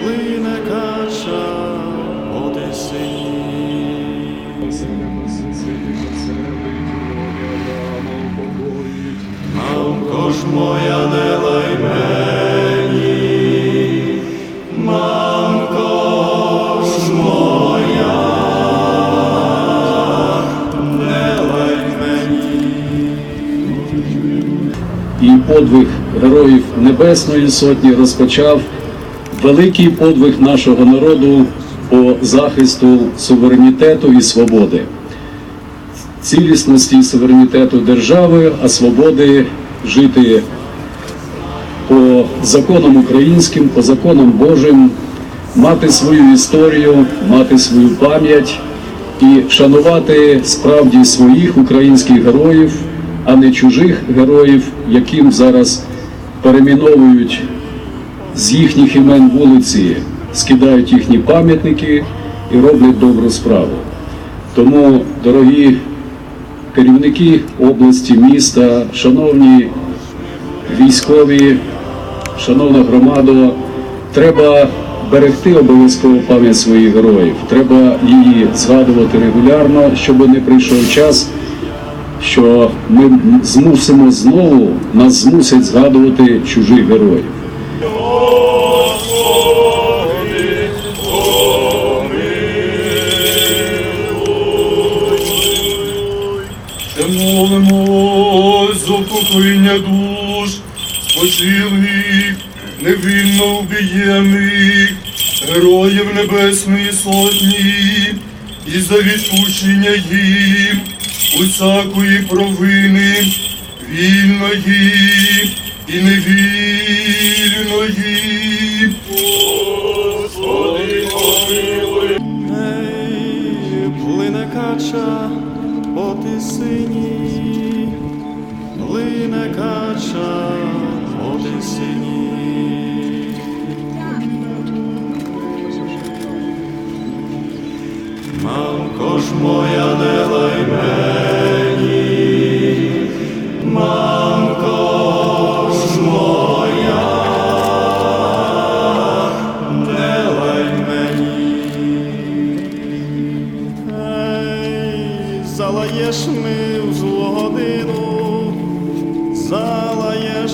плине кача, по ти сині. Мамко ж моя не і подвиг героїв Небесної Сотні розпочав великий подвиг нашого народу по захисту суверенітету і свободи, цілісності суверенітету держави, а свободи жити по законам українським, по законам Божим, мати свою історію, мати свою пам'ять і шанувати справді своїх українських героїв, а не чужих героїв, яким зараз перейменовують з їхніх імен вулиці, скидають їхні пам'ятники і роблять добру справу. Тому, дорогі керівники області, міста, шановні військові, шановна громада, треба берегти обов'язково пам'ять своїх героїв. Треба її згадувати регулярно, щоб не прийшов час, що ми змусимо знову, нас змусять згадувати чужих героїв. Молимось за упокоєння душ, спочилих, невинно вбієних, героїв Небесної Сотні, і за відпущення їм усякої провини, вільної і невільної. Господи, помилуй. Плине кача по тисині, плине кача по тисині. Мамко ж моя не лай залаєш ми в злу годину, залаєш